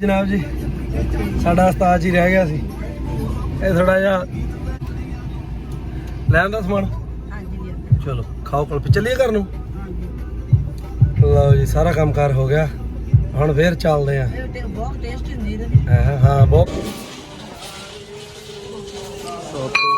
ਜਨਾਬ ਜੀ ਸਾਡਾ ਉਸਤਾਦ ਜੀ ਰਹਿ ਗਿਆ ਸੀ। ਇਹ ਥੋੜਾ ਜਿਹਾ ਲੈਣ ਦਾ ਸਮਾਨ? ਹਾਂਜੀ ਚਲੋ ਖਾਓ ਕੋਲ ਚੱਲੀਏ ਘਰ ਨੂੰ? ਲਓ ਜੀ ਸਾਰਾ ਕੰਮ ਕਾਰ ਹੋ ਗਿਆ। ਹੁਣ ਫੇਰ ਚੱਲਦੇ ਆ। ਬਹੁਤ ਟੇਸਟੀ ਹੁੰਦੀ ਇਹਦੇ ਹਾਂ ਹਾਂ ਬਹੁਤ। ਸਤਿ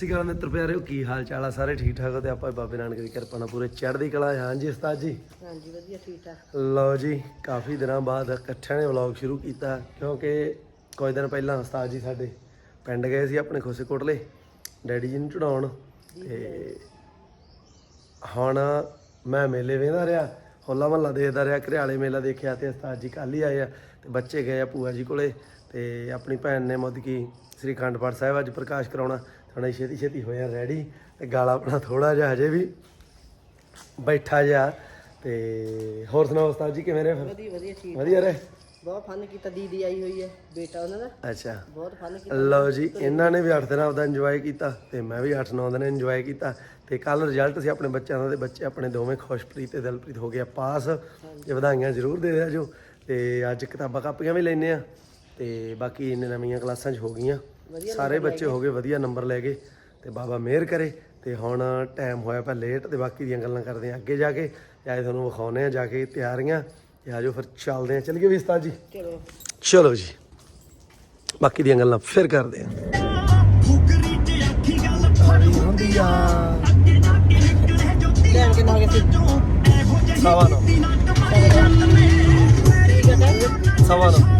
ਸ਼੍ਰੀ ਅਕਾਲ ਮਿੱਤਰ ਪਿਆਰਿਓ ਕੀ ਹਾਲ ਚਾਲ ਆ ਸਾਰੇ? ਠੀਕ ਠਾਕ ਹੋ ਤੇ ਆਪਾਂ ਬਾਬੇ ਨਾਨਕ ਦੀ ਕਿਰਪਾ ਨਾਲ ਪੂਰੇ ਚੜ੍ਹਦੀ ਕਲਾ। ਹਾਂਜੀ ਉਸਤਾਦ ਜੀ? ਹਾਂਜੀ ਵਧੀਆ ਠੀਕ ਠਾਕ। ਲਓ ਜੀ ਕਾਫੀ ਦਿਨਾਂ ਬਾਅਦ ਇਕੱਠਿਆਂ ਨੇ ਵਲੌਗ ਸ਼ੁਰੂ ਕੀਤਾ ਕਿਉਂਕਿ ਕੁਝ ਦਿਨ ਪਹਿਲਾਂ ਉਸਤਾਦ ਜੀ ਸਾਡੇ ਪਿੰਡ ਗਏ ਸੀ ਆਪਣੇ ਖੋਸੇ ਕੋਟਲੇ ਡੈਡੀ ਜੀ ਨੂੰ ਚੜਾਉਣ ਤੇ ਹੁਣ ਮੈਂ ਮੇਲੇ ਵੇਂਦਾ ਰਿਹਾ ਹੋਲਾ ਮਹੱਲਾ ਦੇਖਦਾ ਰਿਹਾ ਘਰਿਆਲੇ ਮੇਲਾ ਦੇਖਿਆ ਤੇ ਉਸਤਾਦ ਜੀ ਕੱਲ ਹੀ ਆਏ ਆ ਤੇ ਬੱਚੇ ਗਏ ਆ ਭੂਆ ਜੀ ਕੋਲੇ ਤੇ ਆਪਣੀ ਭੈਣ ਨੇ ਮੁੱਦ ਕੀ ਸ੍ਰੀ ਅਖੰਡ ਪਾਠ ਸਾਹਿਬ ਅੱਜ ਪ੍ਰਕਾਸ਼ ਕਰਾਉਣਾ ਥੋੜਾ ਛੇਤੀ ਛੇਤੀ ਹੋਇਆ ਰੈਡੀ ਤੇ ਗਾਲਾ ਆਪਣਾ ਥੋੜਾ ਜਿਹਾ ਹਜੇ ਵੀ ਬੈਠਾ ਜਿਹਾ। ਤੇ ਹੋਰ ਸੁਣਾਓ ਉਸਤਾਦ ਜੀ ਕਿਵੇਂ ਰਹੇ ਫਿਰ? ਵਧੀਆ ਵਧੀਆ ਠੀਕ। ਵਧੀਆ ਰਹੇ? ਬਹੁਤ ਫਨ ਕੀਤਾ ਦੀਦੀ ਆਈ ਹੋਈ ਹੈ ਬੇਟਾ ਉਹਨਾਂ ਦਾ। ਅੱਛਾ। ਬਹੁਤ ਫਨ ਕੀਤਾ। ਲਓ ਜੀ ਇਹਨਾਂ ਨੇ ਵੀ 8 ਦਿਨ ਆਪਦਾ ਇੰਜੋਏ ਕੀਤਾ ਤੇ ਮੈਂ ਵੀ 8-9 ਦਿਨ ਇੰਜੋਏ ਕੀਤਾ। ਤੇ ਕੱਲ ਰਿਜ਼ਲਟ ਸੀ ਆਪਣੇ ਬੱਚਿਆਂ ਦਾ ਤੇ ਬੱਚੇ ਆਪਣੇ ਦੋਵੇਂ ਖੁਸ਼ਪ੍ਰੀਤ ਤੇ ਦਿਲਪ੍ਰੀਤ ਹੋ ਗਏ ਆ ਪਾਸ। ਤੇ ਵਧਾਈਆਂ ਜ਼ਰੂਰ ਦੇ ਦਿਆ ਜੋ। ਤੇ ਅੱਜ ਕਿਤਾਬਾਂ ਕਾਪੀਆਂ ਵੀ ਲੈਨੇ ਆ। ਤੇ ਬਾਕੀ ਇਹਨੇ ਨਵੀਆਂ ਕਲਾਸਾਂ 'ਚ ਹੋ ਗਈਆਂ। ਸਾਰੇ ਬੱਚੇ ਹੋ ਗਏ ਵਧੀਆ ਨੰਬਰ ਲੈ ਗਏ ਤੇ ਬਾਬਾ ਮਿਹਰ ਕਰੇ ਤੇ ਹੁਣ ਟਾਈਮ ਹੋਇਆ ਪਿਆ ਲੇਟ ਤੇ ਬਾਕੀ ਦੀਆਂ ਗੱਲਾਂ ਕਰਦੇ ਆ ਅੱਗੇ ਜਾ ਕੇ ਜਾਏ ਤੁਹਾਨੂੰ ਵਿਖਾਉਨੇ ਆ ਜਾ ਕੇ ਤਿਆਰੀਆਂ ਤੇ ਆਜੋ ਫਿਰ ਚੱਲਦੇ ਆ ਚੱਲੀਏ ਵੀ ਉਸਤਾਦ ਜੀ? ਚਲੋ। ਚਲੋ ਜੀ। ਬਾਕੀ ਦੀਆਂ ਗੱਲਾਂ ਫਿਰ ਕਰਦੇ ਆਂ ਨੌ। ਸਵਾ ਨੌ।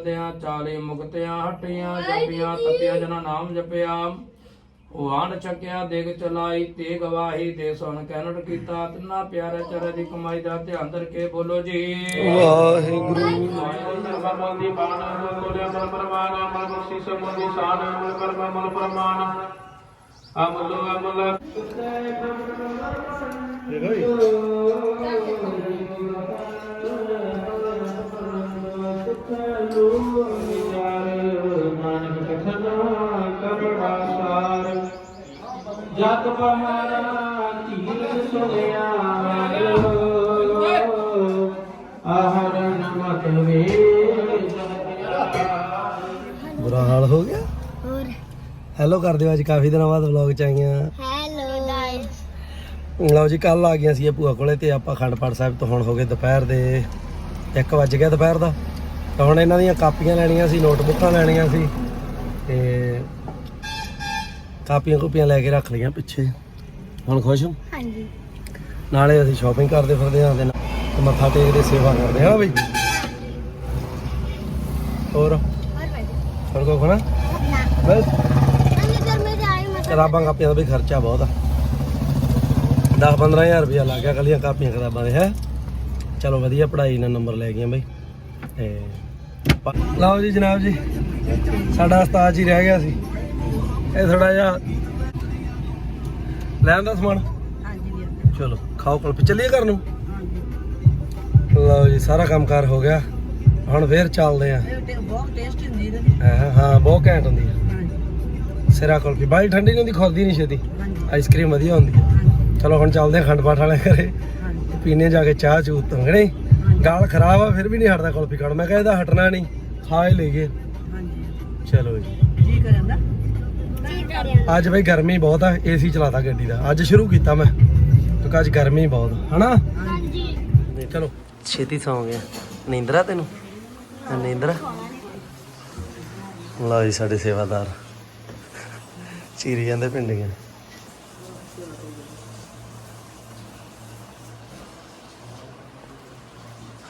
ਸਹਿਬਜ਼ਾਦਿਆਂ ਚਾਲੀ ਮੁਕਤਿਆਂ ਹਟੀਆਂ ਜਪੀਆਂ ਤਪਿਆ ਜਨਾ ਨਾਮ ਜਪਿਆ। ਵਾਣ ਚੱਕਿਆ ਦੇਗ ਚਲਾਈ ਤੇ ਗਵਾਹੀ ਦੇ ਸੁਣ ਕਹਿਣਟ ਕੀਤਾ। ਤਿੰਨਾ ਪਿਆਰੇ ਚਰੇ ਦੀ ਕਮਾਈ ਦਾ ਧਿਆਨ ਧਰ ਕੇ ਬੋਲੋ ਜੀ। ਵਾਹਿਗੁਰੂ। ਸਰਬੰਦੀ ਬਾਣ ਬੋਲੇ ਅਮਰ ਪਰਮਾਨ ਅਮਰ ਮੁਸੀ ਸਮੁੰਦੀ ਸਾਨ ਅਮਰ ਕਰਮ ਅਮਰ ਪਰਮਾਨ ਅਮਲ ਅਮਲ ਨਾਨਕ ਕਥਨਾ ਕਰੜਾ ਸਾਰ। ਜਗ ਬਹਾਰਾ ਧੀਰ ਸੁਣਿਆ ਆਹਰਨ ਮਤ ਵੇ ਬੁਰਾ ਹਾਲ ਹੋ ਗਿਆ? ਹੋਰ। ਹੈਲੋ ਕਰ ਦਿਓ ਅੱਜ ਕਾਫੀ ਦਿਨਾਂ ਬਾਅਦ ਵਲੌਗ ਚ ਆਈਆਂ। ਹੈਲੋ ਲਓ ਜੀ ਕੱਲ ਆ ਗਈਆਂ ਸੀ ਇਹ ਭੂਆ ਕੋਲੇ ਤੇ ਆਪਾਂ ਅਖੰਡ ਪਾਠ ਸਾਹਿਬ ਤੋਂ ਹੁਣ ਹੋ ਗਏ ਦੁਪਹਿਰ ਦੇ 1 ਵਜ ਗਿਆ ਦੁਪਹਿਰ ਦਾ। ਤਾਂ ਹੁਣ ਇਹਨਾਂ ਦੀਆਂ ਕਾਪੀਆਂ ਲੈਣੀਆਂ ਸੀ ਨੋਟਬੁੱਕਾਂ ਲੈਣੀਆਂ ਸੀ ਤੇ ਕਾਪੀਆਂ ਕੋਪੀਆਂ ਲੈ ਕੇ ਰੱਖ ਲਈਆਂ ਪਿੱਛੇ। ਹੁਣ ਖੁਸ਼ ਹਾਂ? ਹਾਂਜੀ। ਨਾਲੇ ਅਸੀਂ ਸ਼ਾਪਿੰਗ ਕਰਦੇ ਫਿਰਦੇ ਆਂ ਤੇ ਮੱਥਾ ਟੇਕਦੇ ਸੇਵਾ ਕਰਦੇ ਹਾਂ ਬਈ। ਹੋਰ? ਹੋਰ ਕੋ ਖਾਣਾ ਬਸ। ਕਰਾਬਾਂ ਕਾਪੀਆਂ ਦਾ ਵੀ ਖਰਚਾ ਬਹੁਤ ਆ। 10-15000 ਰੁਪਇਆ ਲੱਗ ਗਿਆ ਕੱਲੀਆਂ ਕਾਪੀਆਂ ਕਰਾਬਾਂ ਦੇ ਹੈ। ਚਲੋ ਵਧੀਆ ਪੜ੍ਹਾਈ ਨਾਲ ਨੰਬਰ ਲੈ ਗਈਆਂ ਬਈ। ਤੇ ਲਓ ਜੀ ਜਨਾਬ ਜੀ ਸਾਡਾ ਉਸਤਾਦ ਜੀ ਰਹਿ ਗਿਆ ਸੀ। ਇਹ ਥੋੜਾ ਜਿਹਾ ਲੈਣ ਦਾ ਸਮਾਨ? ਹਾਂਜੀ ਵੀਰ ਚਲੋ ਖਾਓ ਕੁਲਫੀ ਚੱਲੀਏ ਘਰ ਨੂੰ? ਹਾਂਜੀ। ਲਓ ਜੀ ਸਾਰਾ ਕੰਮਕਾਰ ਹੋ ਗਿਆ। ਹੁਣ ਫੇਰ ਚੱਲਦੇ ਆ। ਬਹੁਤ ਟੇਸਟੀ ਹੁੰਦੀ ਇਹਦੇ ਹਾਂ ਬਹੁਤ ਘੈਂਟ ਹੁੰਦੀ ਹੈ ਸਿਰਾ ਕੁਲਫੀ ਬਾਈ ਠੰਡੀ ਨਹੀਂ ਹੁੰਦੀ ਖੁਰਦੀ ਨਹੀਂ ਛੇਤੀ। ਆਈਸਕ੍ਰੀਮ ਵਧੀਆ ਹੁੰਦੀ ਹੈ ਚਲੋ ਹੁਣ ਚੱਲਦੇ ਆ ਖੰਡ ਪਾਠ ਵਾਲੇ ਘਰੇ। ਪੀਣੇ ਜਾ ਕੇ ਚਾਹ ਚੂਤ ਤੋਂ ਨਹੀਂ ਗਾਲ ਖਰਾਬ ਆ ਫਿਰ ਵੀ ਨਹੀਂ ਹਟਦਾ ਕੁਲਫੀ ਖਾਣ ਮੈਂ ਕਿਹਾ ਇਹਦਾ ਹਟਣਾ ਨਹੀਂ ਖਾ ਹੀ ਲਈਏ। ਚਲੋ ਜੀ। ਅੱਜ ਬਈ ਗਰਮੀ ਬਹੁਤ ਆ ਏਸੀ ਚਲਾਤਾ ਗੱਡੀ ਦਾ। ਅੱਜ ਸ਼ੁਰੂ ਕੀਤਾ ਮੈਂ ਕਿਉਂਕਿ ਅੱਜ ਗਰਮੀ ਬਹੁਤ ਹਨਾ? ਹਾਂਜੀ। ਚਲੋ। ਛੇਤੀ ਸੌ ਗਿਆ। ਨੀਂਦਰਾ ਤੈਨੂੰ? ਨੀਂਦਰਾ? ਲਓ ਜੀ ਸਾਡੇ ਸੇਵਾਦਾਰ। ਚੀਰੀ ਜਾਂਦੇ ਪਿੰਡੀਆਂ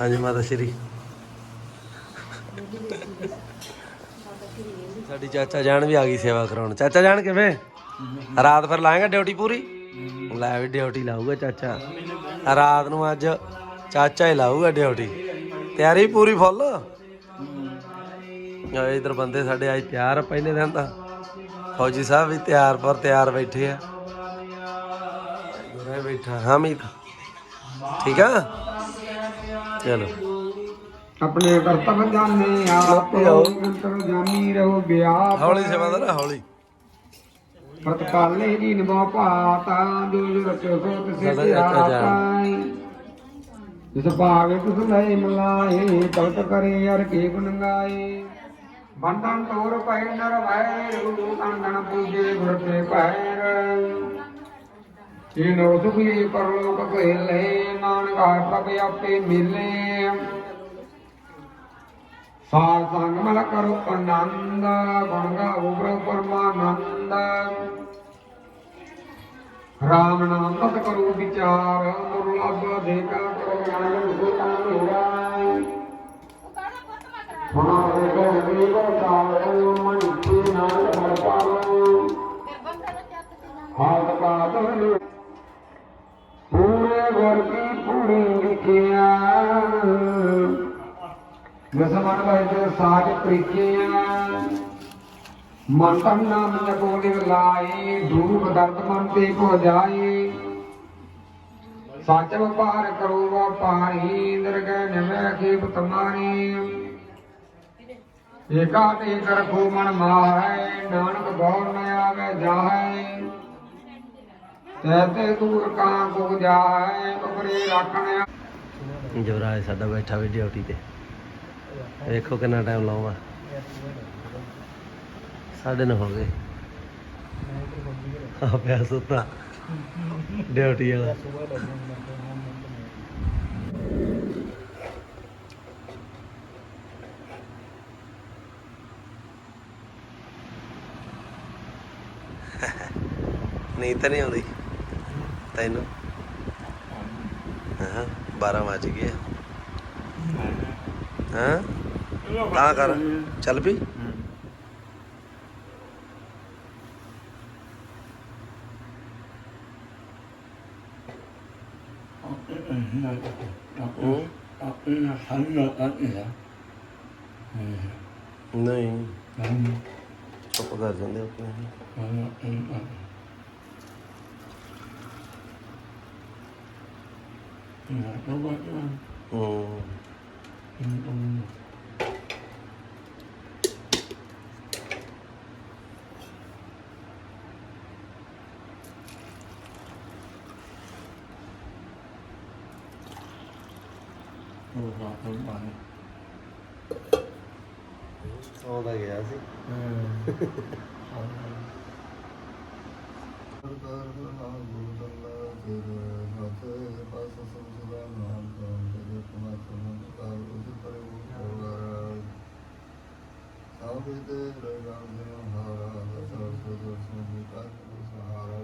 ਹਾਂਜੀ, ਮਾਤਾ ਸ਼੍ਰੀ। ਸਾਡੀ ਚਾਚਾ ਜਾਨ ਵੀ ਆ ਗਈ ਸੇਵਾ ਕਰਾਉਣ। ਚਾਚਾ ਜਾਨ ਕਿਵੇਂ? ਰਾਤ ਫਿਰ ਲਾਏਗਾ ਡਿਊਟੀ ਪੂਰੀ? ਲੈ ਵੀ ਡਿਊਟੀ ਲਾਊਗਾ ਚਾਚਾ। ਰਾਤ ਨੂੰ ਅੱਜ ਚਾਚਾ ਹੀ ਲਾਊਗਾ ਡਿਊਟੀ। ਤਿਆਰੀ ਪੂਰੀ ਫੁੱਲ? ਆ ਇਧਰ ਬੰਦੇ ਸਾਡੇ ਅੱਜ ਤਿਆਰ ਆ ਪਹਿਲੇ ਦਿਨ ਦਾ ਫੌਜੀ ਸਾਹਿਬ ਵੀ ਤਿਆਰ ਪਰ ਤਿਆਰ ਬੈਠੇ ਆ। ਗੁਰੇ ਬੈਠਾ, ਹਾਂ ਮੀਤ। ਠੀਕ ਆ? ਚਲੋ। ਆਪਣੇ ਕਰਤਵ ਜਾਣੇ ਆਪ ਅੰਤਰ ਜਾਮੀ ਰਹੋ ਬਿਆਪ ਹੌਲੀ ਸੇਵਾਦਾਰ ਹੌਲੀ। ਪ੍ਰਤਪਾਲੇ ਜੀ ਨਿਭਾ ਪਾਤਾ ਜੋ ਜੋ ਰਚੋ ਸੋ ਤਿਸੇ। ਆਪਾਈ ਜਿਸ ਭਾਗ ਤਿਸ ਲੈ ਮਲਾਏ ਤਲਤ ਕਰੇ ਅਰ ਕੇ ਗੁਣ ਗਾਏ। ਤੋਰ ਪੈ ਨਰ ਵੈਰ ਗੁਰੂ ਤੰਦਨ ਪੂਜੇ ਗੁਰ ਤੇ ਪੈਰ ਇਹ ਨੋ ਸੁਖੀ ਪਰਲੋਕ ਕਹਿਲੇ ਨਾਨਕਾ ਪ੍ਰਭ ਆਪੇ ਮਿਲੇ। ਸਾਰ ਸੰਗ ਮਲ ਕਰੋ ਆਨੰਦ ਗੁਣ ਗਾਓ ਪ੍ਰਭ ਪਰਮਾਨੰਦ। ਰਾਮ ਨਾਮ ਤਤ ਕਰੋ ਵਿਚਾਰ ਦੁਰਲਭ ਦੇਖਾ ਕਰੋ ਨਾਮ ਸੁਤਾ ਮੇਰਾ। ਹਮਾਰੇ ਘਰ ਦੇ ਕੋ ਚਾਵੋ ਮਨ ਕੀ ਨਾਮ ਹਰ ਪਾਵੋ ਹਾਲ ਕਾ ਪੂਰੇ ਗੁਰ ਕੀ ਪੂਰੀ ਲਿਖਿਆ ਜਸਮਨ ਵੈਸੇ ਸਾਜ ਪ੍ਰੀਖਿਆ। ਮਨ ਤਨ ਨਾਮ ਜਪੋ ਲਿਵ ਲਾਏ ਧੂਪ ਦਰਦ ਮਨ ਤੇ ਕੋ ਜਾਏ। ਸੱਚ ਵਪਾਰ ਕਰੋ ਵਪਾਰੀ ਦਰਗਹਿ ਨਿਵੈ ਖੇਪ ਤਮਾਰੀ। ਏਕਾ ਤੇ ਕਰਖੋ ਮਨ ਮਾਹੈ, ਨਾਨਕ ਬਹੁ ਨ ਆਵੇ ਜਾਹੈ। ਤੈਤੇ ਦੂਰ ਕਾਂ ਕੋ ਜਾਹੈ ਉਪਰੇ ਰੱਖਣਿਆ ਜਵਰਾਜ ਸਾਡਾ ਬੈਠਾ ਵੀ ਡਿਊਟੀ ਤੇ। ਵੇਖੋ ਕਿੰਨਾ ਟਾਈਮ ਲਾਉਂਦਾ। ਸਾਢੇ ਨੌ ਹੋ ਗਏ। ਆ ਪਿਆ ਸੁੱਤਾ। ਡਿਊਟੀ ਵਾਲਾ। ਨਹੀਂ ਤਾਂ ਨਹੀਂ ਆਉਂਦੀ। ਤੈਨੂੰ ਹਾਂ 12 ਵਜ ਗਏ ਹਾਂ? ਤਾਂ ਕਰ। ਚੱਲ ਹੂੰ? ਨਹੀਂ। ਚੁੱਪ ਕਰ ਜਾਂਦੇ ਆਪਣੇ। 요거 이건 어. 운동. 요거 얼마 안 해. 서운하게 해야지. 응. ਫਿਰ ਹੱਥ ਪਾਸ ਸੁਸੁਰਾ ਨਾਮ ਤੋਂ ਤੇਰੇ ਕੁਮਾਰ ਤੋਂ ਕਾਲ ਉਸ ਪਰ ਹੋਗਾ ਸਾਬਿਤ ਰਗਾਮ ਦੇ ਹਾਰਾ ਸਰਬ ਸੁਦਰਸ਼ਨ ਦੀ ਕਾਤ ਸਹਾਰਾ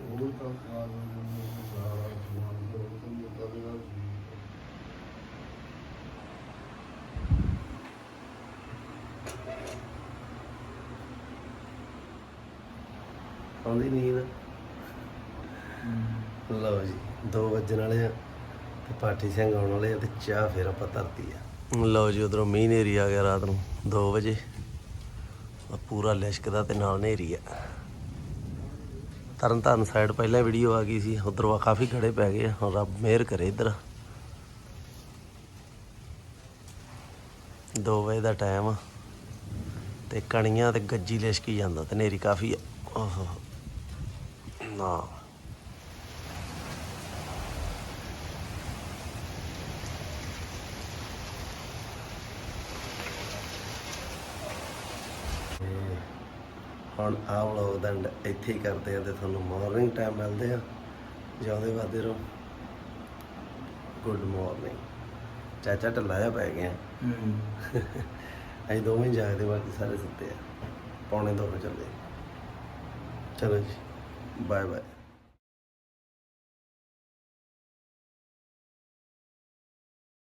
ਉਹ ਤਾਂ ਕਾਲ ਨੂੰ ਸਹਾਰਾ ਜੁਆਨ ਦੇ ਉਤਨ ਦੇ ਕਰਿਆ ਆਉਂਦੀ ਨੀਂਦ? ਲਓ ਜੀ 2 ਵਜਣ ਵਾਲੇ ਆ ਤੇ ਪਾਠੀ ਸਿੰਘ ਆਉਣ ਵਾਲੇ ਆ ਤੇ ਚਾਹ ਫਿਰ ਆਪਾਂ ਧਰਤੀ ਆ। ਲਓ ਜੀ, ਉਧਰੋਂ ਮੀਂਹ ਨੇਰੀ ਆ ਗਿਆ ਰਾਤ ਨੂੰ 2 ਵਜੇ। ਪੂਰਾ ਲਿਸ਼ਕਦਾ ਤੇ ਨਾਲ ਨੇਰੀ ਆ। ਤਰਨ ਤਾਰਨ ਸਾਈਡ ਪਹਿਲਾਂ ਵੀਡੀਓ ਆ ਗਈ ਸੀ, ਉਧਰੋਂ ਆ ਕਾਫੀ ਖੜੇ ਪੈ ਗਏ ਆ, ਹੁਣ ਰੱਬ ਮਿਹਰ ਕਰੇ ਇੱਧਰ। 2 ਵਜੇ ਦਾ ਟਾਈਮ ਆ ਤੇ ਕਣੀਆਂ ਤੇ ਗੱਜੀ ਲਿਸ਼ਕੀ ਜਾਂਦਾ ਤੇ ਨੇਰੀ ਕਾਫੀ ਆ। ਓਹੋ ਨਾ। ਹੁਣ ਆਹ ਵਲੋਗ ਦਾ end ਇੱਥੇ ਹੀ ਕਰਦੇ ਆ ਤੇ ਤੁਹਾਨੂੰ ਮਾਰਨਿੰਗ ਟਾਈਮ ਮਿਲਦੇ ਆ। ਜਿਉਂਦੇ ਵਾਦੇ ਰਹੋ ਗੁੱਡ ਮਾਰਨਿੰਗ ਚਾਚਾ ਢੱਲਾ ਜਿਹਾ ਪੈ ਗਿਆ। ਅਸੀਂ ਦੋਵੇਂ ਜਾਗਦੇ ਬਾਕੀ ਸਾਰੇ ਸੁੱਤੇ ਆ। ਪੌਣੇ ਦੋ ਵਜੇ ਚੱਲੇ। ਚਲੋ ਜੀ ਬਾਏ ਬਾਏ